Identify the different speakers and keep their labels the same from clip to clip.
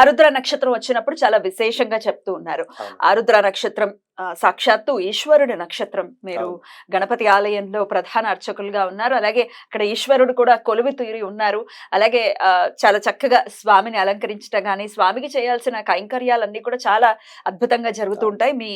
Speaker 1: ఆరుద్ర నక్షత్రం వచ్చినప్పుడు చాలా విశేషంగా చెప్తూ ఉన్నారు. ఆరుద్ర నక్షత్రం సాక్షాత్తు ఈశ్వరుడి నక్షత్రం మీరు. గణపతి ఆలయంలో ప్రధాన అర్చకులుగా ఉన్నారు అలాగే అక్కడ ఈశ్వరుడు కూడా కొలువి తీరి ఉన్నారు అలాగే ఆ, చాలా చక్కగా స్వామిని అలంకరించడం కానీ స్వామికి చేయాల్సిన కైంకర్యాలన్నీ కూడా చాలా అద్భుతంగా జరుగుతూ. ఉంటాయి మీ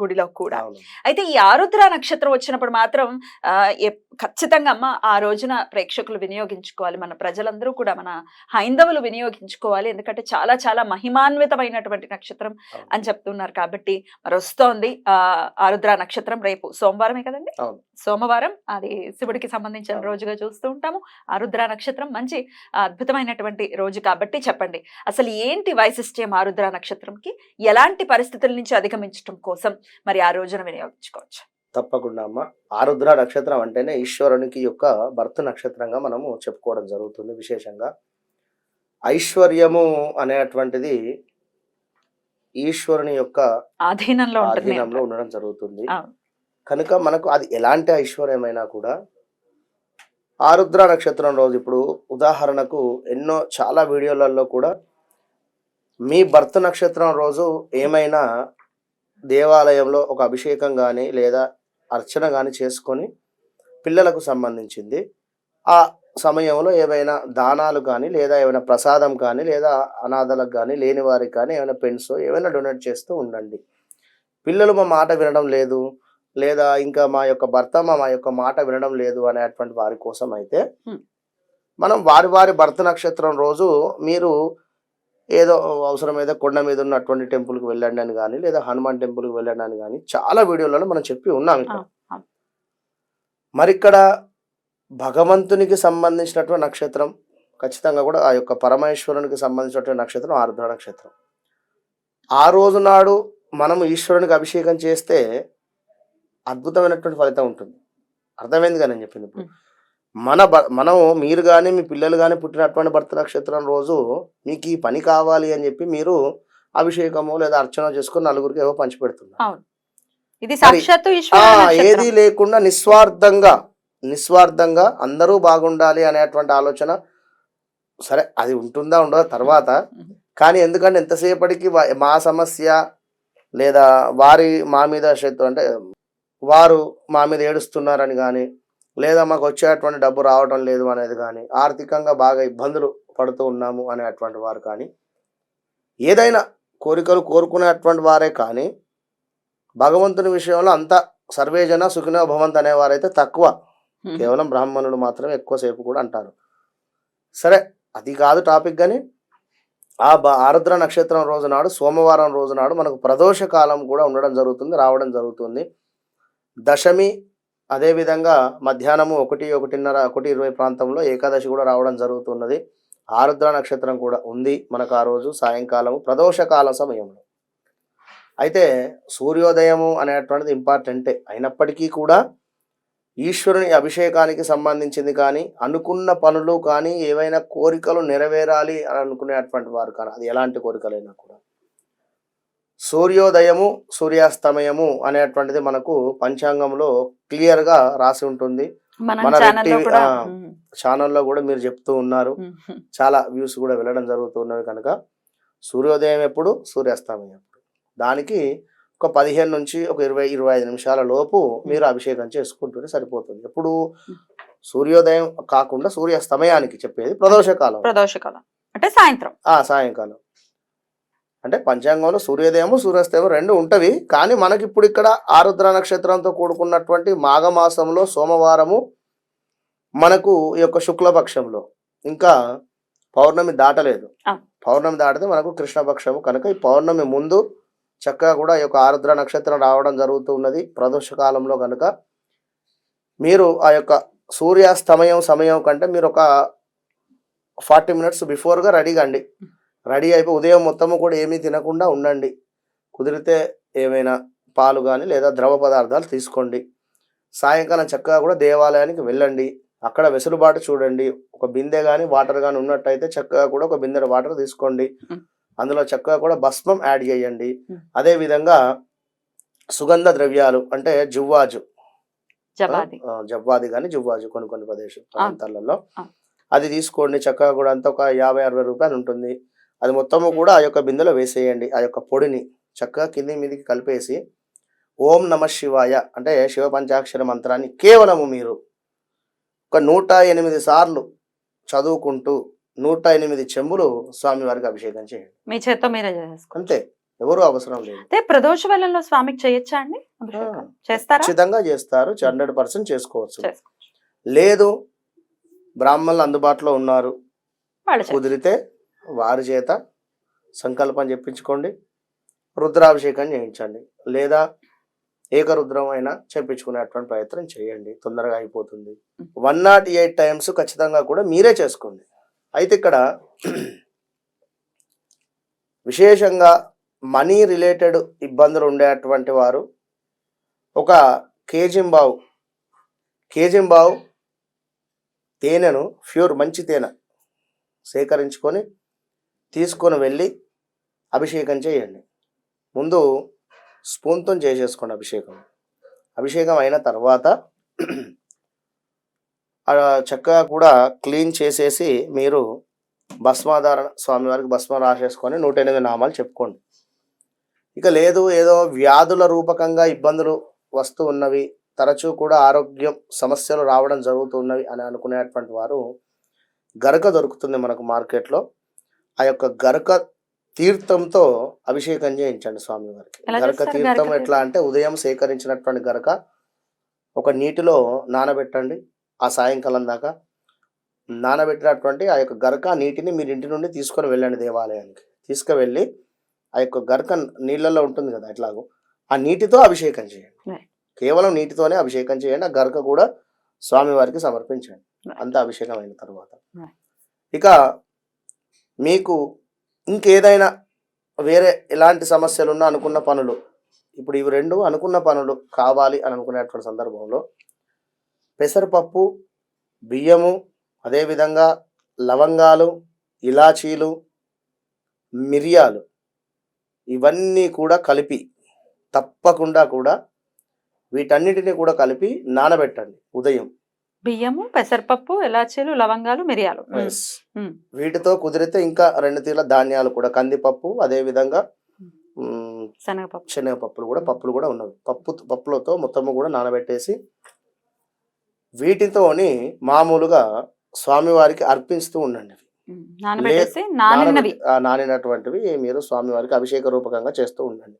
Speaker 1: గుడిలో కూడా. అయితే ఈ ఆరుద్ర నక్షత్రం వచ్చినప్పుడు మాత్రం ఖచ్చితంగా అమ్మ ఆ రోజున ప్రేక్షకులు వినియోగించుకోవాలి మన ప్రజలందరూ కూడా మన హైందవులు వినియోగించుకోవాలి ఎందుకంటే చాలా చాలా మహిమాన్వితమైనటువంటి నక్షత్రం. అని చెప్తున్నారు కాబట్టి మరి వస్తోంది ఆ ఆరుద్ర నక్షత్రం రేపు సోమవారమే కదండి. సోమవారం అది శివుడికి సంబంధించిన. రోజుగా చూస్తూ ఉంటాము. ఆరుద్ర నక్షత్రం మంచి అద్భుతమైనటువంటి రోజు కాబట్టి చెప్పండి. అసలు ఏంటి వైశిష్ట్యం ఆరుద్ర నక్షత్రంకి? ఎలాంటి పరిస్థితుల నుంచి అధిగమించడం కోసం మరి ఆ రోజున వినియోగించుకోవచ్చు.
Speaker 2: తప్పకుండా అమ్మ. ఆరుద్ర నక్షత్రం అంటేనే ఈశ్వరునికి యొక్క భర్త నక్షత్రంగా మనము చెప్పుకోవడం జరుగుతుంది విశేషంగా. ఐశ్వర్యము అనేటువంటిది ఈశ్వరుని యొక్క
Speaker 1: ఆధీనంలో
Speaker 2: ఆధీనంలో ఉండడం జరుగుతుంది. కనుక మనకు అది ఎలాంటి ఐశ్వర్యమైనా కూడా ఆరుద్ర నక్షత్రం రోజు ఇప్పుడు ఉదాహరణకు ఎన్నో చాలా వీడియోలలో కూడా మీ భర్త నక్షత్రం రోజు ఏమైనా దేవాలయంలో ఒక అభిషేకం కానీ లేదా అర్చన కానీ చేసుకొని పిల్లలకు సంబంధించింది. ఆ సమయంలో ఏవైనా దానాలు కానీ లేదా ఏమైనా ప్రసాదం కానీ లేదా అనాథలకు కానీ లేని వారికి కానీ ఏమైనా పెన్స్ ఏమైనా డొనేట్ చేస్తూ ఉండండి పిల్లలు మా మాట వినడం లేదు లేదా ఇంకా మా యొక్క భర్త మా యొక్క మాట వినడం లేదు అనేటువంటి వారి కోసం అయితే. మనం వారి వారి భర్త నక్షత్రం రోజు మీరు ఏదో అవసరం ఏదో కొండ మీద ఉన్నటువంటి టెంపుల్కి వెళ్ళండి అని కానీ లేదా హనుమాన్ టెంపుల్కి వెళ్ళండి అని కానీ చాలా వీడియోలలో మనం చెప్పి ఉన్నాం ఇక్కడ. మరి ఇక్కడ భగవంతునికి సంబంధించినటువంటి నక్షత్రం ఖచ్చితంగా కూడా ఆ యొక్క పరమేశ్వరునికి సంబంధించినటువంటి నక్షత్రం ఆరుద్ర నక్షత్రం. ఆ రోజు నాడు మనము ఈశ్వరునికి అభిషేకం చేస్తే అద్భుతమైనటువంటి ఫలితం ఉంటుంది. అర్థమైంది కానీ నేను చెప్పింది ఇప్పుడు. మన భ- మనం మీరు కానీ మీ పిల్లలు కానీ పుట్టినటువంటి భర్త నక్షత్రం రోజు మీకు ఈ పని కావాలి అని చెప్పి మీరు అభిషేకము లేదా అర్చన చేసుకొని నలుగురికి ఏవో పంచిపెడుతున్నారు. ఏది. లేకుండా నిస్వార్థంగా నిస్వార్థంగా అందరూ బాగుండాలి అనేటువంటి ఆలోచన సరే అది ఉంటుందా ఉండదా తర్వాత. కానీ ఎందుకంటే ఎంతసేపటికి మా సమస్య లేదా వారి మా మీద శత్రు అంటే వారు మా మీద ఏడుస్తున్నారని కానీ లేదా మాకు వచ్చేటువంటి డబ్బు రావడం లేదు అనేది కానీ ఆర్థికంగా బాగా ఇబ్బందులు పడుతూ ఉన్నాము అనేటువంటి వారు కానీ ఏదైనా కోరికలు కోరుకునేటువంటి వారే కానీ భగవంతుని విషయంలో అంత సర్వేజన సుఖినో భవంత్ అనేవారైతే తక్కువ కేవలం బ్రాహ్మణులు మాత్రమే ఎక్కువసేపు కూడా అంటారు. సరే అది కాదు టాపిక్ కానీ ఆ ఆరుద్ర నక్షత్రం రోజు నాడు సోమవారం రోజు నాడు మనకు ప్రదోష కాలం కూడా ఉండడం జరుగుతుంది రావడం జరుగుతుంది. దశమి అదేవిధంగా మధ్యాహ్నము ఒకటి ఒకటిన్నర ఒకటి ఇరవై ప్రాంతంలో ఏకాదశి కూడా రావడం జరుగుతున్నది. ఆరుద్ర నక్షత్రం కూడా ఉంది మనకు ఆ రోజు సాయంకాలము ప్రదోషకాల సమయంలో. అయితే సూర్యోదయము అనేటువంటిది ఇంపార్టెంటే. అయినప్పటికీ కూడా ఈశ్వరుని అభిషేకానికి సంబంధించింది కానీ అనుకున్న పనులు కానీ ఏవైనా కోరికలు నెరవేరాలి అని అనుకునేటువంటి వారు కానీ అది ఎలాంటి కోరికలైనా కూడా. సూర్యోదయము సూర్యాస్తమయము అనేటువంటిది మనకు పంచాంగంలో క్లియర్గా రాసి ఉంటుంది.
Speaker 1: మన ఛానల్లో కూడా
Speaker 2: మీరు చెప్తూ ఉన్నారు. చాలా వ్యూస్ కూడా వెళ్ళడం జరుగుతున్నవి కనుక. సూర్యోదయం ఎప్పుడు సూర్యాస్తమయం ఎప్పుడు. దానికి ఒక పదిహేను నుంచి ఒక ఇరవై ఇరవై ఐదు నిమిషాల లోపు మీరు అభిషేకం చేసుకుంటుంటే సరిపోతుంది. ఎప్పుడు? సూర్యోదయం కాకుండా సూర్యాస్తమయానికి చెప్పేది ప్రదోషకాలం.
Speaker 1: ప్రదోషకాలం. అంటే సాయంత్రం.
Speaker 2: ఆ సాయంకాలం. అంటే పంచాంగంలో సూర్యోదయము సూర్యాస్తమయం రెండు ఉంటవి కానీ మనకి ఇప్పుడు ఇక్కడ ఆరుద్ర నక్షత్రంతో కూడుకున్నటువంటి మాఘమాసంలో సోమవారము మనకు ఈ యొక్క శుక్లపక్షంలో. ఇంకా పౌర్ణమి దాటలేదు. పౌర్ణమి దాటితే మనకు కృష్ణపక్షము కనుక ఈ పౌర్ణమి ముందు చక్కగా కూడా ఈ యొక్క ఆరుద్ర నక్షత్రం రావడం జరుగుతూ ఉన్నది. ప్రదోష కాలంలో కనుక మీరు ఆ యొక్క సూర్యాస్తమయం సమయం కంటే మీరు ఒక ఫార్టీ మినిట్స్ బిఫోర్గా రెడీ అండి రెడీ అయిపోయి ఉదయం మొత్తము కూడా ఏమీ తినకుండా ఉండండి. కుదిరితే ఏమైనా పాలు కానీ లేదా ద్రవ పదార్థాలు తీసుకోండి. సాయంకాలం చక్కగా కూడా దేవాలయానికి వెళ్ళండి. అక్కడ వెసులుబాటు చూడండి. ఒక బిందె కానీ వాటర్ కానీ ఉన్నట్టయితే చక్కగా కూడా ఒక బిందె వాటర్ తీసుకోండి. అందులో చక్కగా కూడా భస్మం యాడ్ చేయండి. అదే విధంగా సుగంధ ద్రవ్యాలు అంటే జువ్వాజు. జవ్వాది. కానీ జువ్వాజు కొన్ని కొన్ని ప్రదేశ ప్రాంతాలలో. అది తీసుకోండి చక్కగా కూడా అంత ఒక యాభై అరవై రూపాయలు ఉంటుంది. అది మొత్తము కూడా ఆ యొక్క బిందెలో వేసేయండి. ఆ యొక్క పొడిని చక్కగా కింది మీదికి కలిపేసి ఓం నమ శివాయ అంటే శివ పంచాక్షర మంత్రాన్ని కేవలము మీరు ఒక నూట ఎనిమిది సార్లు చదువుకుంటూ నూట ఎనిమిది చెంబులు స్వామివారికి అభిషేకం చేయండి.
Speaker 1: మీ చేత్తో మీరే చేసుకో
Speaker 2: అంతే ఎవరు అవసరం లేదు.
Speaker 1: అయితే ప్రదోష వేళల్లో స్వామికి చేయొచ్చా అండి? చేస్తారా?
Speaker 2: ఖచ్చితంగా చేస్తారు హండ్రెడ్ పర్సెంట్ చేసుకోవచ్చు.
Speaker 1: చేసుకో
Speaker 2: లేదు బ్రాహ్మణులు అందుబాటులో ఉన్నారు. కుదిరితే వారి చేత సంకల్పం చెప్పించుకోండి రుద్రాభిషేకం చేయించండి. లేదా ఏకరుద్రం అయినా చెప్పించుకునేటువంటి ప్రయత్నం చేయండి తొందరగా అయిపోతుంది. వన్ నాట్ ఎయిట్ టైమ్స్ ఖచ్చితంగా కూడా మీరే చేసుకోండి. అయితే ఇక్కడ విశేషంగా మనీ రిలేటెడ్ ఇబ్బందులు ఉండేటువంటి వారు ఒక కేజింబావు కేజింబావు తేనెను ప్యూర్ మంచి తేనె సేకరించుకొని తీసుకొని వెళ్ళి అభిషేకం చేయండి. ముందు స్పూన్తో చేసేసుకోండి అభిషేకం. అభిషేకం అయిన తర్వాత చక్కగా కూడా క్లీన్ చేసేసి మీరు భస్మాధారణ స్వామివారికి భస్మం రాసేసుకొని నూట ఎనిమిది నామాలు చెప్పుకోండి. ఇక లేదు ఏదో వ్యాధుల రూపకంగా ఇబ్బందులు వస్తూ ఉన్నవి తరచూ కూడా ఆరోగ్యం సమస్యలు రావడం జరుగుతున్నవి అని అనుకునేటువంటి వారు గరక దొరుకుతుంది మనకు మార్కెట్లో. ఆ యొక్క గరక తీర్థంతో అభిషేకం చేయించండి స్వామివారికి గరక తీర్థం ఎట్లా అంటే ఉదయం సేకరించినటువంటి గరక ఒక నీటిలో నానబెట్టండి. ఆ సాయంకాలం దాకా నానబెట్టినటువంటి ఆ యొక్క గరక నీటిని మీరు ఇంటి నుండి తీసుకొని వెళ్ళండి దేవాలయానికి తీసుకువెళ్ళి ఆ యొక్క గరక నీళ్ళల్లో ఉంటుంది కదా ఎట్లాగో ఆ నీటితో అభిషేకం చేయండి. కేవలం నీటితోనే అభిషేకం చేయండి ఆ గరక కూడా స్వామివారికి సమర్పించండి. అంత అభిషేకం అయిన తర్వాత. ఇక మీకు ఇంకేదైనా వేరే ఎలాంటి సమస్యలు ఉన్నా అనుకున్న పనులు ఇప్పుడు ఇవి రెండు అనుకున్న పనులు కావాలి అని అనుకునేటువంటి సందర్భంలో పెసరపప్పు బియ్యము అదేవిధంగా లవంగాలు ఇలాచీలు మిరియాలు ఇవన్నీ కూడా కలిపి తప్పకుండా కూడా వీటన్నిటిని కూడా కలిపి నానబెట్టండి ఉదయం.
Speaker 1: బియ్యము పెసరపప్పు ఎలాచీలు లవంగాలు మిరియాలు.
Speaker 2: వీటితో కుదిరితే ఇంకా రెండు తీర్ల ధాన్యాలు కూడా కందిపప్పు అదే విధంగా
Speaker 1: శనగపప్పు.
Speaker 2: శనగపప్పులు కూడా పప్పులు కూడా ఉన్నవి. పప్పు పప్పులతో మొత్తము కూడా నానబెట్టేసి వీటితోని మామూలుగా స్వామివారికి అర్పిస్తూ ఉండండి. నానినటువంటివి మీరు స్వామివారికి అభిషేక రూపకంగా చేస్తూ ఉండండి.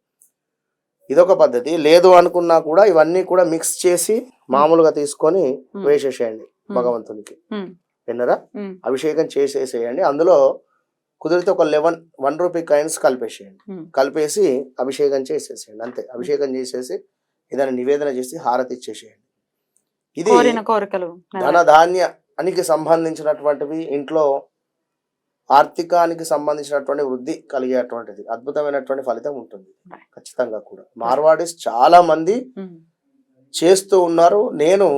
Speaker 2: ఇదొక పద్ధతి. లేదు అనుకున్నా కూడా ఇవన్నీ కూడా మిక్స్ చేసి మామూలుగా తీసుకొని వేసేసేయండి భగవంతునికి. విన్నరా? అభిషేకం చేసేసేయండి. అందులో కుదిరితే ఒక లెవెన్ వన్ రూపీ కాయిన్స్ కలిపేసేయండి. కలిపేసి అభిషేకం చేసేసేయండి. అంతే. అభిషేకం చేసేసి ఏదైనా నివేదన చేసి హారతి ఇచ్చేసేయండి. ఇది
Speaker 1: కోరికలు
Speaker 2: ధన ధాన్యానికి సంబంధించినటువంటివి ఇంట్లో ఆర్థికానికి సంబంధించినటువంటి వృద్ధి కలిగేటువంటిది అద్భుతమైనటువంటి ఫలితం ఉంటుంది. ఖచ్చితంగా కూడా. మార్వాడీస్ చాలా మంది
Speaker 1: ఉమ్. చేస్తూ
Speaker 2: ఉన్నారు. నేను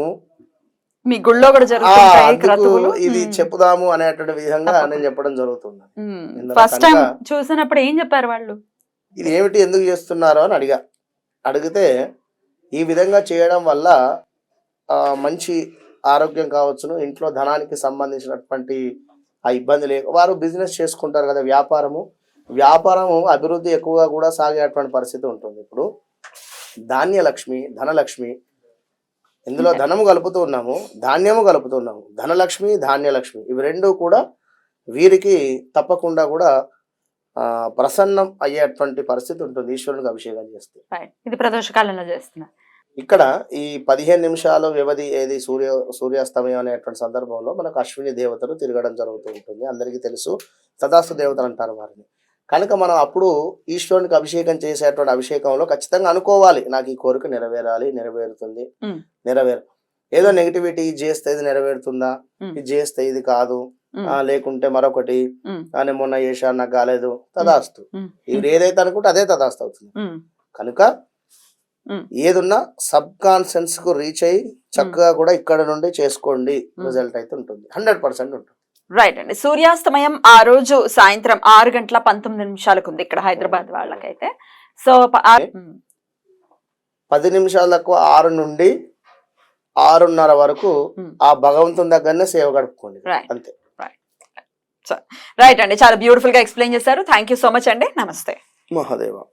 Speaker 1: మీ గుళ్ళో కూడా
Speaker 2: ఇది
Speaker 1: ఉమ్,
Speaker 2: చెప్పుదాము అనేటువంటి విధంగా. నేను చెప్పడం జరుగుతుంది.
Speaker 1: ఫస్ట్ టైం
Speaker 2: కనుక-
Speaker 1: చూసినప్పుడు ఏం చెప్పారు వాళ్ళు?
Speaker 2: ఇది ఏమిటి ఎందుకు చేస్తున్నారు అని అడిగా. అడిగితే ఈ విధంగా చేయడం వల్ల మంచి ఆరోగ్యం కావచ్చును. ఇంట్లో ధనానికి సంబంధించినటువంటి ఆ ఇబ్బంది లేక వారు బిజినెస్ చేసుకుంటారు కదా వ్యాపారము. వ్యాపారము అభివృద్ధి ఎక్కువగా కూడా సాగేటువంటి పరిస్థితి ఉంటుంది. ఇప్పుడు ధాన్యలక్ష్మి ధనలక్ష్మి ఇందులో. ధనము కలుపుతూ ఉన్నాము ధాన్యము కలుపుతూ ఉన్నాము. ధనలక్ష్మి ధాన్యలక్ష్మి ఇవి రెండు కూడా వీరికి తప్పకుండా కూడా ఆ, ప్రసన్నం అయ్యేటువంటి పరిస్థితి ఉంటుంది. ఈశ్వరునికి అభిషేకం చేస్తే.
Speaker 1: ఇది ప్రదోష కాలంలో చేస్తున్నా
Speaker 2: ఇక్కడ ఈ పదిహేను నిమిషాలు వ్యవధి ఏది సూర్య సూర్యాస్తమయం అనేటువంటి సందర్భంలో మనకు అశ్విని దేవతలు తిరగడం జరుగుతూ ఉంటుంది. అందరికీ తెలుసు. తదాస్తు దేవతలు అంటారు వారిని. కనుక మనం అప్పుడు ఈశ్వరునికి అభిషేకం చేసేటువంటి అభిషేకంలో ఖచ్చితంగా అనుకోవాలి. నాకు ఈ కోరిక నెరవేరాలి నెరవేరుతుంది. నెరవేరు ఏదో నెగిటివిటీ చేస్తే ఇది నెరవేరుతుందా. ఇది చేస్తే ఇది కాదు. లేకుంటే మరొకటి. కానీ మొన్న చేశాను నాకు కాలేదు. తదాస్తు. ఇవి ఏదైతే అనుకుంటే అదే తదాస్తు అవుతుంది. కనుక. ఏదున్నా సబ్ కాన్షియన్స్కు రీచ్ అయ్యి చక్కగా కూడా ఇక్కడ నుండి చేసుకోండి. రిజల్ట్ అయితే ఉంటుంది. హండ్రెడ్ పర్సెంట్ ఉంటుంది.
Speaker 1: రైట్ అండి. సూర్యాస్తమయం ఆ రోజు సాయంత్రం ఆరు గంటల పంతొమ్మిది నిమిషాలకు ఉంది ఇక్కడ హైదరాబాద్ వాళ్ళకైతే. సో
Speaker 2: పది నిమిషాలకు ఆరు నుండి ఆరున్నర వరకు. ఆ భగవంతుని దగ్గరనే సేవ గడుపుకోండి. అంతే.
Speaker 1: రైట్. అండి. చాలా బ్యూటిఫుల్గా ఎక్స్ప్లెయిన్ చేశారు. థ్యాంక్ సో మచ్ అండి. నమస్తే.
Speaker 2: మహాదేవ.